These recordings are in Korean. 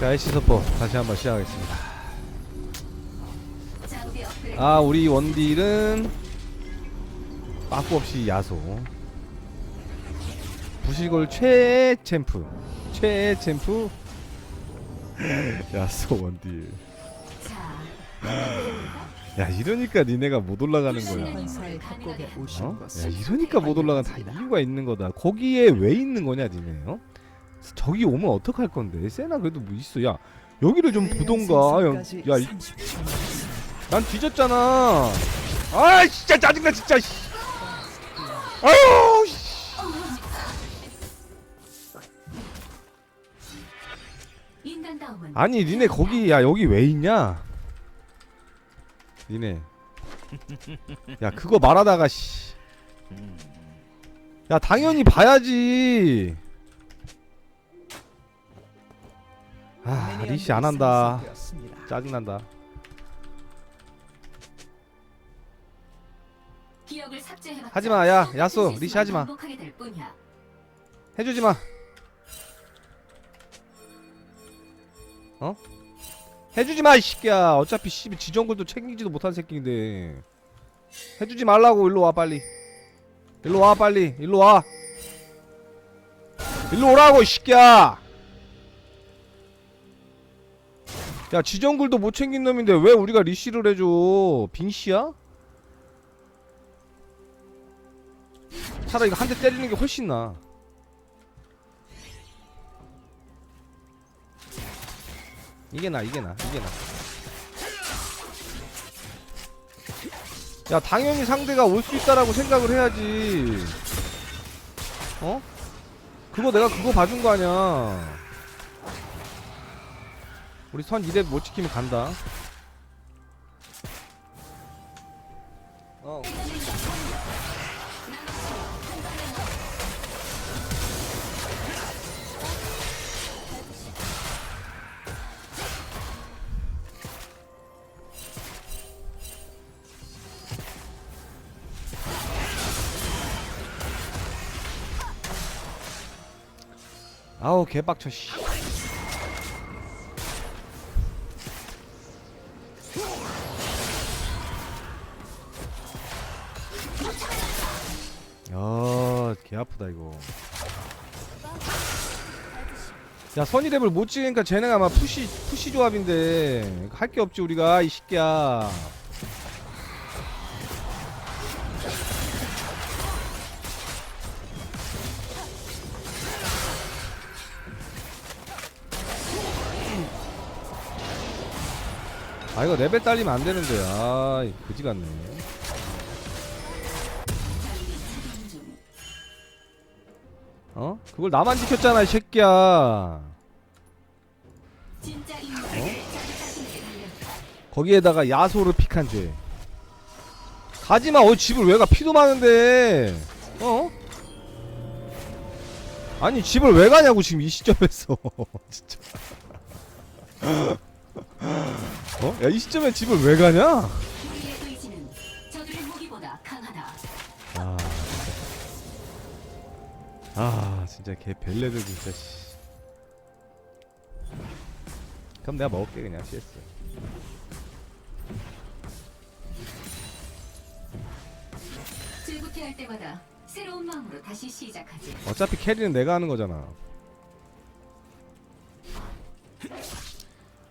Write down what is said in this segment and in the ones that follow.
자 애쉬 서포 다시 한번 시작하겠습니다. 아 우리 원딜은 빠꾸 없이 야소. 부시골 최애 챔프 최애 챔프 야소 원딜. 자, 야 이러니까 니네가 못 올라가는 거야. 어? 야 이러니까 못 올라간 다 이유가 있는 거다. 거기에 왜 있는 거냐 니네 어? 저기 오면 어떡할 건데 세나 그래도 뭐 있어 야 여기를 좀 보던가 야, 야 이- 난 뒤졌잖아. 아 진짜 짜증나 진짜. 씨. 아유. 씨. 인간다움은 아니 니네 거기 야 여기 왜 있냐? 니네. 야 그거 말하다가 씨. 야 당연히 봐야지. 아 리시 안 한다. 짜증 난다. 기억을 삭제해봤자 하지마 야 야수 리시 하지마. 해주지마. 어? 해주지마 이 새끼야. 어차피 씨 지정글도 챙기지도 못한 새끼인데. 해주지 말라고 일로 와 빨리. 일로 와 빨리. 일로 와. 일로 오라고 이 새끼야. 야 지정글도 못 챙긴 놈인데 왜 우리가 리시를 해줘? 빙시야? 차라리 이거 한 대 때리는 게 훨씬 나. 이게 나 이게 나 이게 나. 야 당연히 상대가 올 수 있다라고 생각을 해야지. 어? 그거 내가 그거 봐준 거 아니야. 우리 선 2렙 못 지키면 간다. 어. 아우 개빡쳐 씨. 야, 선이랩을 못 찍으니까 쟤네가 아마 푸시 푸시 조합인데 할 게 없지 우리가 이 새끼야. 아 이거 레벨 딸리면 안 되는데 아 이거 그지 같네. 어? 그걸 나만 지켰잖아 이 새끼야. 어? 거기에다가 야소를 픽한 죄. 가지마 어 집을 왜 가 피도 많은데 어? 아니 집을 왜 가냐고 지금 이 시점에서 진짜 어? 야 이 시점에 집을 왜 가냐? 아 진짜 개 벨레들 진짜 씨. 그럼 내가 먹을게 그냥 CS. 즐겁게 할 때마다 새로운 마음으로 다시 시작하지. 어차피 캐리는 내가 하는 거잖아.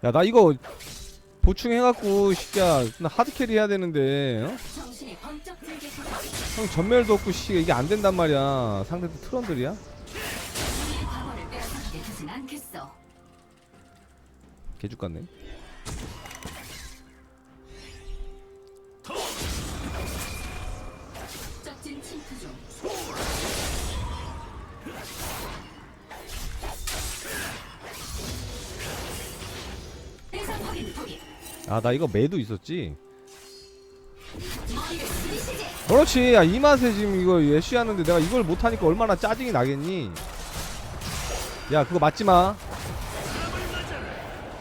야 나 이거 보충해갖고 시끼야 나 하드 캐리 해야 되는데 어? 형 전멸도 없고 씨 이게 안 된단 말이야. 상대도 트런들이야? 개죽 같네. 아 나 이거 매도 있었지. 그렇지. 야 이 맛에 지금 이거 예시 하는데 내가 이걸 못하니까 얼마나 짜증이 나겠니? 야 그거 맞지 마.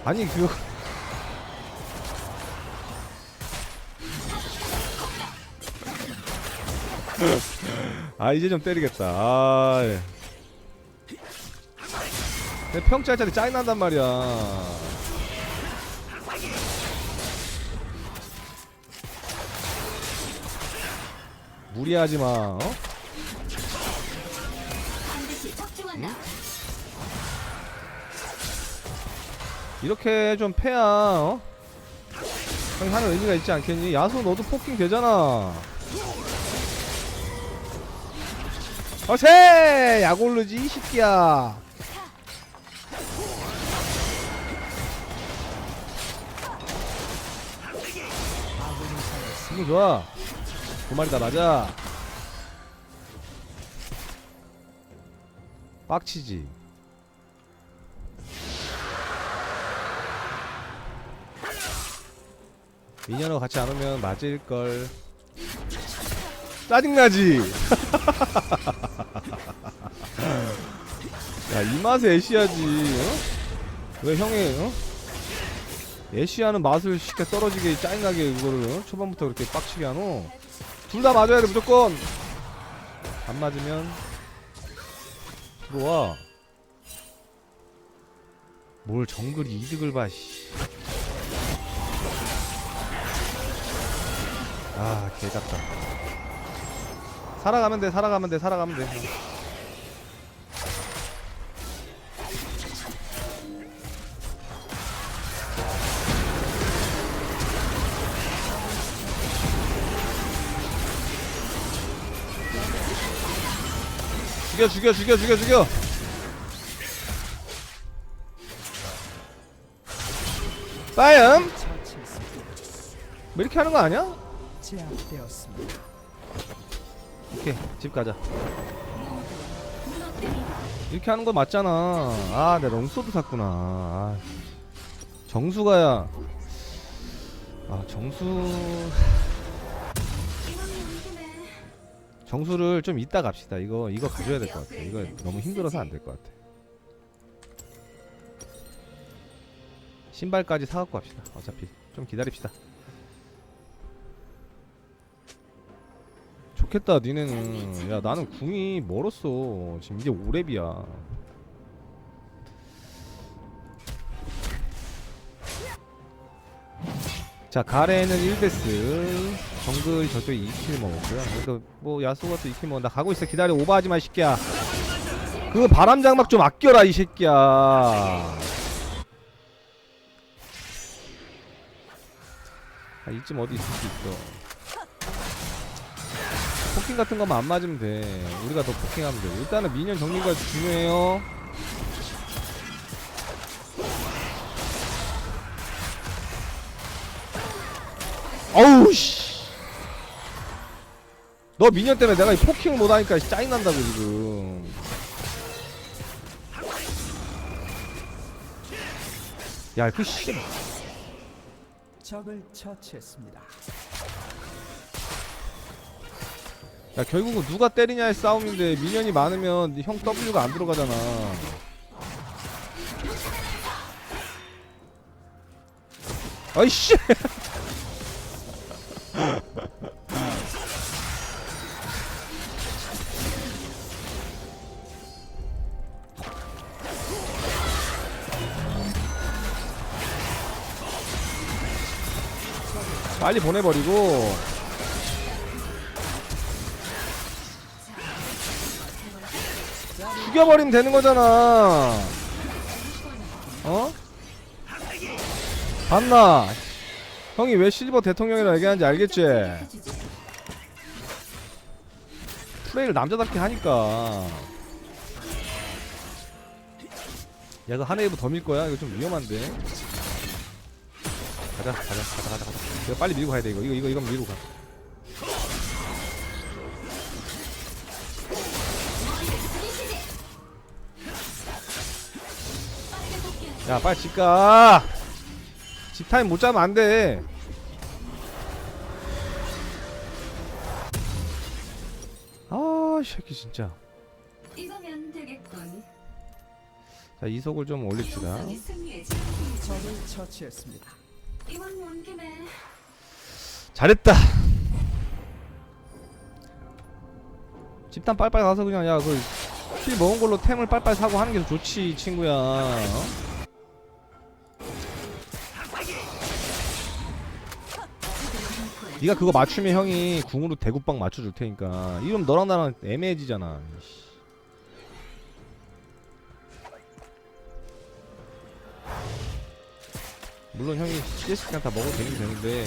아니 그거 아 이제 좀 때리겠다. 아. 예. 내 평짜리짜리 짜증난단 말이야 무리하지 마 어? 이렇게 좀 패야 어? 형이 하는 의미가 있지 않겠니? 야수 너도 포킹 되잖아 어세! 약올르지 이 새끼야 이거 좋아 두 마리 다 맞아 빡치지 미녀랑 같이 안 오면 맞을걸 짜증나지? 야이 맛에 애쉬하지 어? 왜 형이 어? 애쉬하는 맛을 쉽게 떨어지게 짜증나게 그거를 어? 초반부터 그렇게 빡치게 하노 둘 다 맞아야 돼 무조건. 안 맞으면. 들어와. 뭘 정글이 이득을 봐 씨. 아 개같다. 살아가면 돼 살아가면 돼 살아가면 돼 죽여 죽여 죽여 죽여 죽여 처치했습니다. 뭐 이렇게 하는 거 아니야? 오케이 집 가자. 이렇게 하는 거 맞잖아. 아, 내가 롱소드 샀구나. 아, 정수가야. 아, 정수. 정수를 좀 이따 갑시다. 이거, 이거 가져야 될 것 같아. 이거 너무 힘들어서 안 될 것 같아. 신발까지 사갖고 갑시다. 어차피. 좀 기다립시다. 좋겠다, 니네는. 야, 나는 궁이 멀었어. 지금 이제 5렙이야. 자 가레는 1베스. 정글 저쪽에 2킬 먹었고요. 그래도 뭐 야수가 또 2킬 먹었다. 가고 있어. 기다려. 오버하지 마 이 새끼야. 그 바람 장막 좀 아껴라 이 새끼야. 아, 이쯤 어디 있을 수 있어. 포킹 같은 거만 안 맞으면 돼. 우리가 더 포킹하면 돼. 일단은 미니언 정리가 중요해요 어우 씨. 너 미니언 때문에 내가 이 포킹을 못하니까 짜증난다고 지금. 야, 그 씨. 적을 처치했습니다. 야, 결국은 누가 때리냐의 싸움인데 미니언이 많으면 형 W가 안 들어가잖아. 아이씨. 빨리 보내버리고 죽여버리면 되는 거잖아. 어? 봤나? 형이 왜 실버 대통령이라 얘기하는지 알겠지? 플레이를 남자답게 하니까. 야, 이거 한 웨이브 더 밀 거야? 이거 좀 위험한데. 가자, 가자, 가자, 가자, 가자. 이거 빨리 밀고 가야 돼, 이거. 이거, 이거, 이거 밀고 가. 야, 빨리 집 가! 집 타임 못 잡으면 안 돼. 아, 이 새끼 진짜. 이거면 되겠군. 자, 이속을 좀 올립시다. 처치했습니다. 이번 문금에 잘했다. 집단 빨빨 가서 그냥 야그킬 먹은 걸로 템을 빨빨 사고 하는 게 더 좋지 친구야 어? 네가 그거 맞추면 형이 궁으로 대구빵 맞춰줄 테니까 이러면 너랑 나랑 애매해지잖아 이씨. 물론 형이 CS 그냥 다 먹어도 되긴 되는데.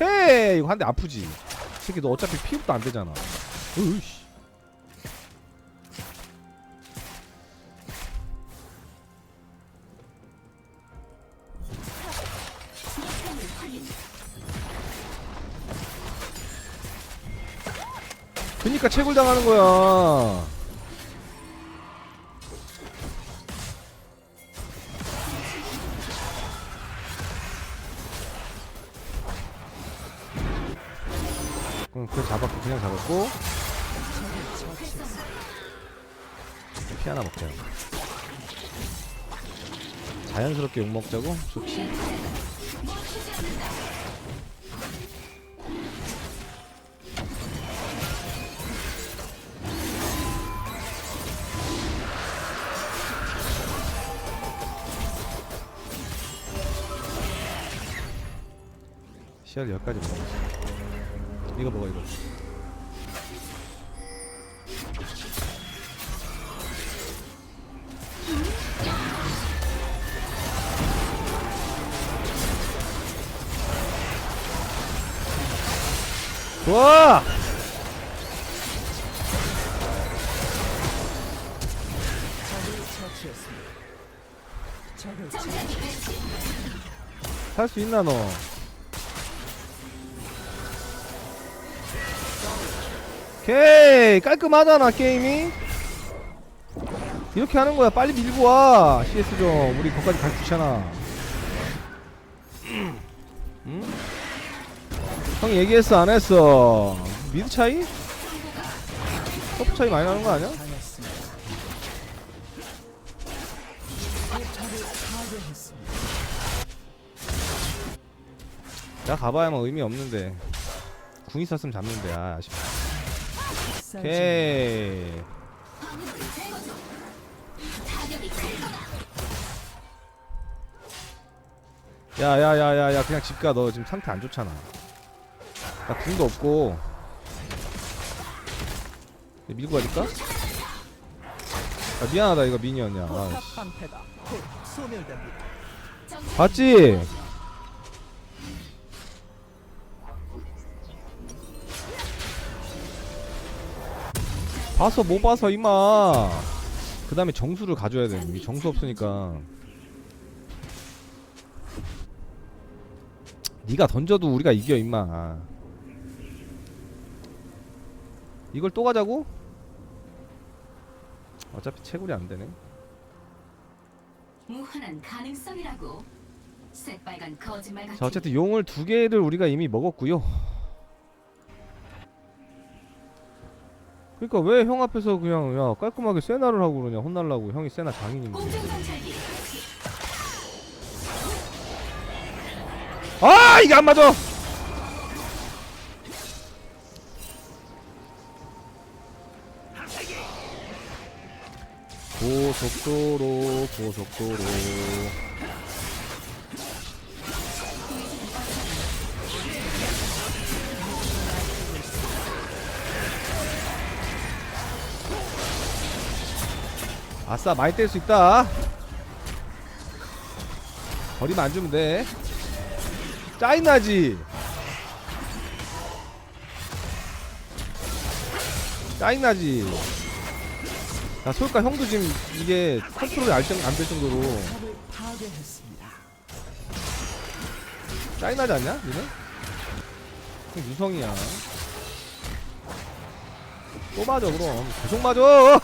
헤이 이거 한 대 아프지. 이 새끼 너 어차피 피흡도 안 되잖아. 으이씨. 그니까 채굴 당하는 거야 그냥 잡았고. 피 하나 먹자 자연스럽게 욕 먹자고? 좋지. 씨알 여기까지 먹어 이거 먹어 이거 좋아. 살 수 있나 너? 오케이 깔끔하잖아 게임이. 이렇게 하는 거야. 빨리 밀고 와 CS 좀. 우리 거기까지 갈 귀찮아 형 얘기했어 안 했어 미드 차이? 서프 차이 많이 나는 거 아니야? 당했습니다. 포탑을 파괴했습니다. 야 가봐야 뭐 의미 없는데 궁 있었으면 잡는데 아 아쉽다 쌀 오케이 야야야야야 그냥 집가 너 지금 상태 안 좋잖아 나 궁도 없고. 얘 밀고 가니까? 아 미안하다 이거 미니언이야. 아, 씨. 봤지? 봤어 못 봐서 임마. 그 다음에 정수를 가져야 돼. 이게 정수 없으니까. 네가 던져도 우리가 이겨 임마 이걸 또 가자고? 어차피 채굴이 안 되네 무한한 가능성이라고. 새빨간 거짓말 같은. 자 어쨌든 용을 두 개를 우리가 이미 먹었고요. 그러니까 왜 형 앞에서 그냥 야 깔끔하게 세나를 하고 그러냐 혼날라고 형이 세나 장인인데. 아 이게 안 맞아. 고속도로 고속도로. 아싸 많이 뗄 수 있다. 버리면 안 주면 돼. 짜증나지? 짜증나지 야 솔까 형도 지금 이게 컨트롤이 안될 정도로. 짜증나지 않냐 니네? 형 유성이야 또 맞아 그럼 계속 맞아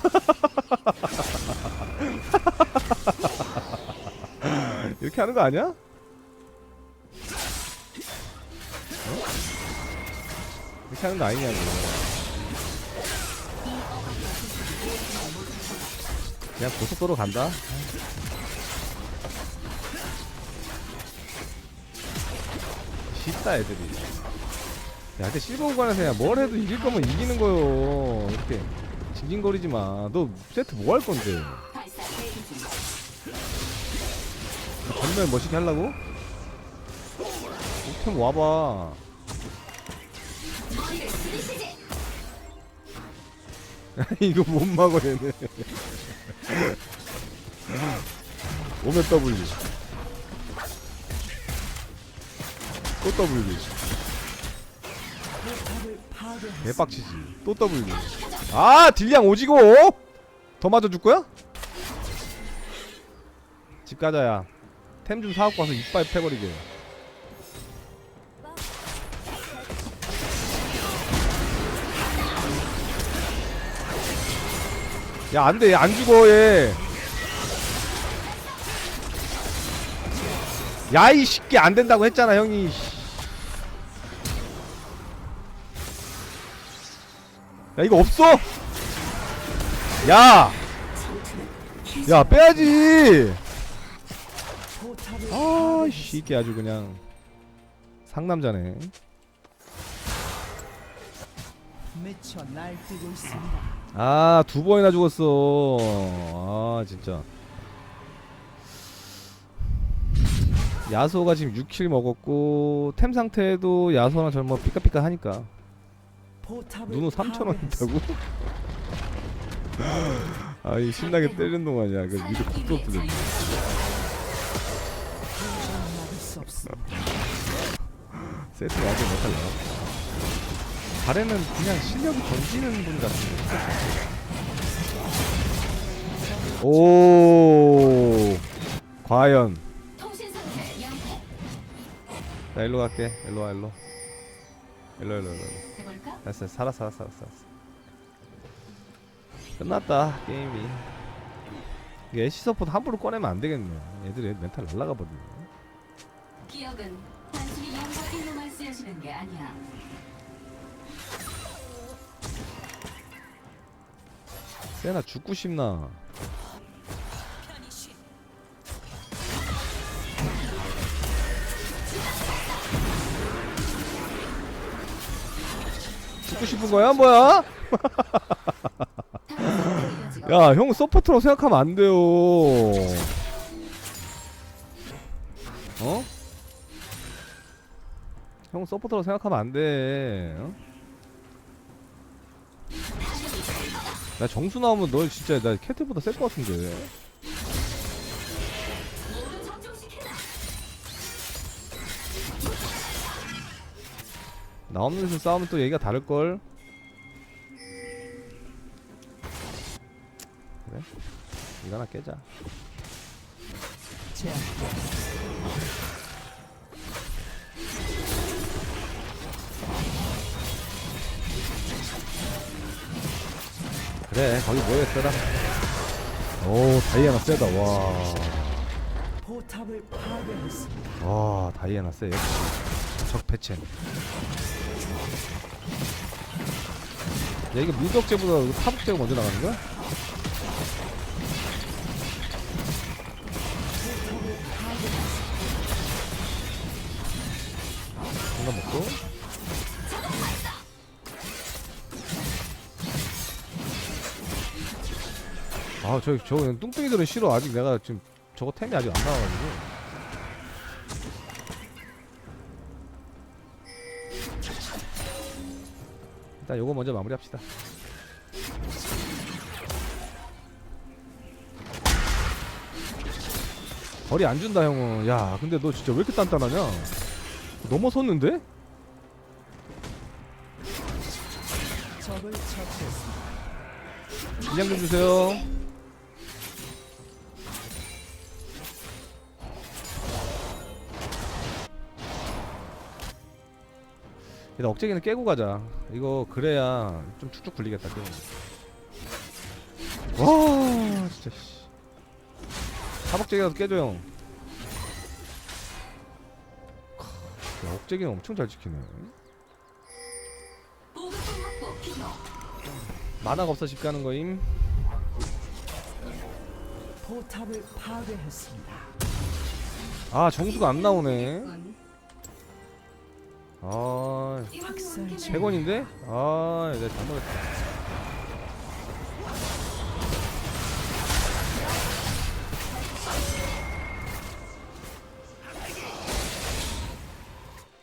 이렇게 하는 거 아니야? 어? 이렇게 하는 거 아니냐고 그냥 고속도로 간다 쉽다 애들이 야 근데 실버 구간에서 그냥 뭘 해도 이길 거면 이기는 거요 이렇게 징징거리지 마. 너 세트 뭐 할 건데? 전면 멋있게 하려고? 옥템 와봐. 이거 못 막어 얘네. 오면 W. 또 W. 개빡치지. 또 W. 아 딜량 오지고. 더 맞아줄 거야? 집 가자야. 템 좀 사갖고 와서 이빨 패버리게. 야 안돼 얘안 죽어 얘. 야이 쉽게 안 된다고 했잖아 형이. 야 이거 없어? 야! 야 빼야지! 아 이게 아주 그냥 상남자네 미쳐 날뛰고 있습니다. 아 두 번이나 죽었어 아 진짜 야소가 지금 6킬 먹었고 템 상태도 야소랑 젊어 삐까삐까 하니까 누누 3천원 파괴했습니다. 있다고? 아이 신나게 때리는 동안이야 그 미드 수 없습니다. 세트 완전 못할라 발에는 그냥 실력이 던지는 분 같은데. 오. 과연. 나 일로 갈게. 일로 와 일로. 일로 일로 일로? 됐어. 살았어 살았어 살았어. 끝났다 게임이. 이게 애쉬 서포트 함부로 꺼내면 안 되겠네. 애들이 멘탈 날라가 버리네. 기억은 단순히 영과 일로만 쓰여지는 게 아니야. 세나 죽고 싶나 죽고 싶은 거야 뭐야? 야, 형 서포터라고 생각하면 안 돼요. 어? 형 서포터라고 생각하면 안 돼. 어? 나 정수 나오면 너 진짜 나 캐틀보다 셀 것 같은데. 나 없는 데서 싸우면 또 얘기가 다를 걸. 그래? 이거 하나 깨자. 그래, 거기 뭐였더라? 오, 다이애나 세다. 와. 포탑을 파괴했습니다. 와 다이애나 세 역시 적 패첸 야 이거 이거 타복제가 먼저 나가는 거야? 아 저 저 그냥 뚱뚱이들은 싫어 아직 내가 지금 저거 템이 아직 안 나와가지고 일단 요거 먼저 마무리합시다. 거리 안 준다 형은. 야, 근데 너 진짜 왜 이렇게 단단하냐? 넘어섰는데? 인양 좀 주세요. 일단 억제기는 깨고 가자. 이거 그래야 좀 쭉쭉 굴리겠다. 게임. 와, 진짜 씨. 사복제기라도 깨줘 형. 크, 야, 억제기는 엄청 잘 지키네. 만화가 없어 집 가는 거임. 포탑을 파괴했습니다. 아 정수가 안 나오네. 군. 아. 100원인데? 아, 내가 잘못했다.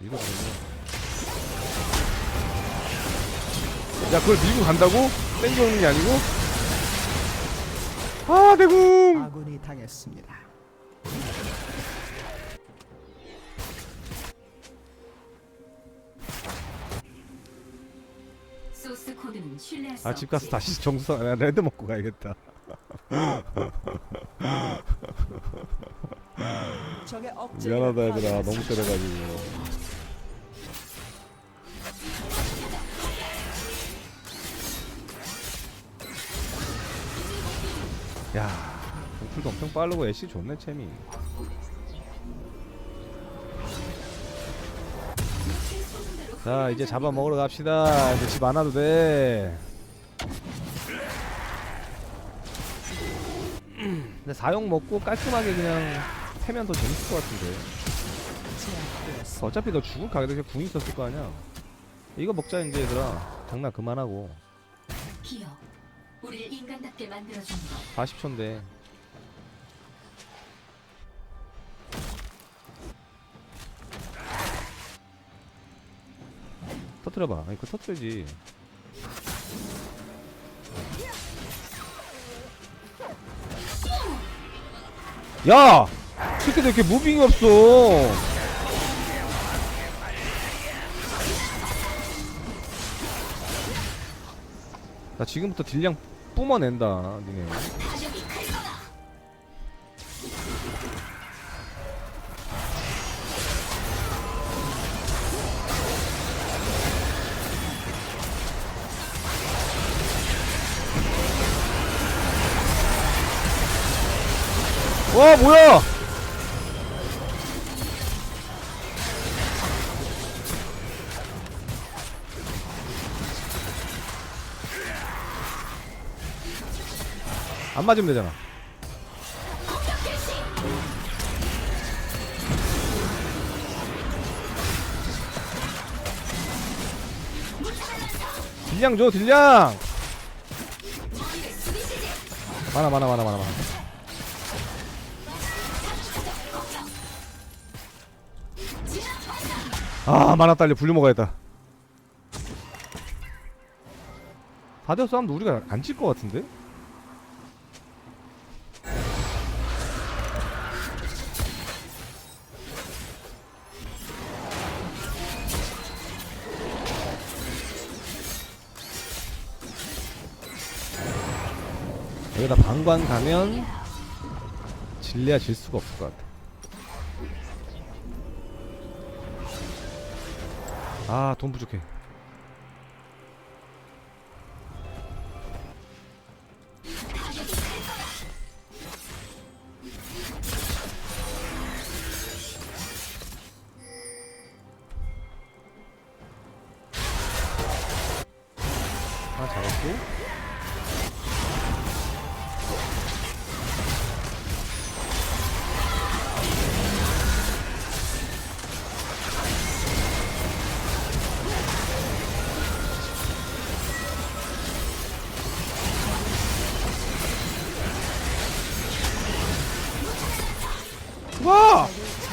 이거 아니야. 야, 그걸 밀고 간다고? 땡겨오는 게 아니고? 아, 대궁! 아군이 당했습니다. 아 집 가서. 다시 정수 아, 레드 먹고 가야겠다. 미안하다 얘들아. 너무 때려가지고. 야 공풀도 엄청 빠르고 애쉬 좋네 채미 자 이제 잡아먹으러 갑시다 이제 집 안 와도 돼 근데 사용 먹고 깔끔하게 그냥 패면 더 재밌을 것 같은데. 어차피 너 죽을 가게도 그냥 궁 있었을 거 아니야 이거 먹자 이제 얘들아 장난 그만하고 기어. 우리를 인간답게 만들어주는 것. 40초인데 터트려봐. 아니 그거 터트려지. 야! 새끼들 이렇게 무빙이 없어. 나 지금부터 딜량 뿜어낸다 니네 와 뭐야? 안 맞으면 되잖아. 딜량 줘 딜량! 많아 많아 많아 많아 많아 아 만화 딸려 불려 먹어야겠다. 4대5 싸움도 우리가 안 질 것 같은데? 여기다 방관 가면 질래야 질 수가 없을 것 같아 아 돈 부족해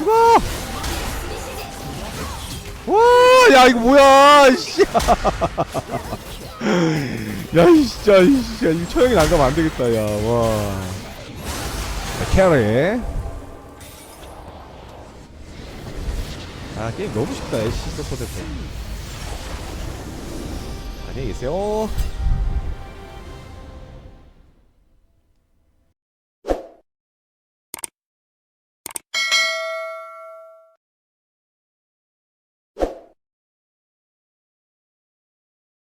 죽어! 와, 야 이거 뭐야, 씨. 야, 이 진짜, 이 진짜, 이 처형이 안 가면 안 되겠다, 야, 와. 자, 캐리. 아, 게임 너무 쉽다, 애쉬 서포트. 안녕히 계세요.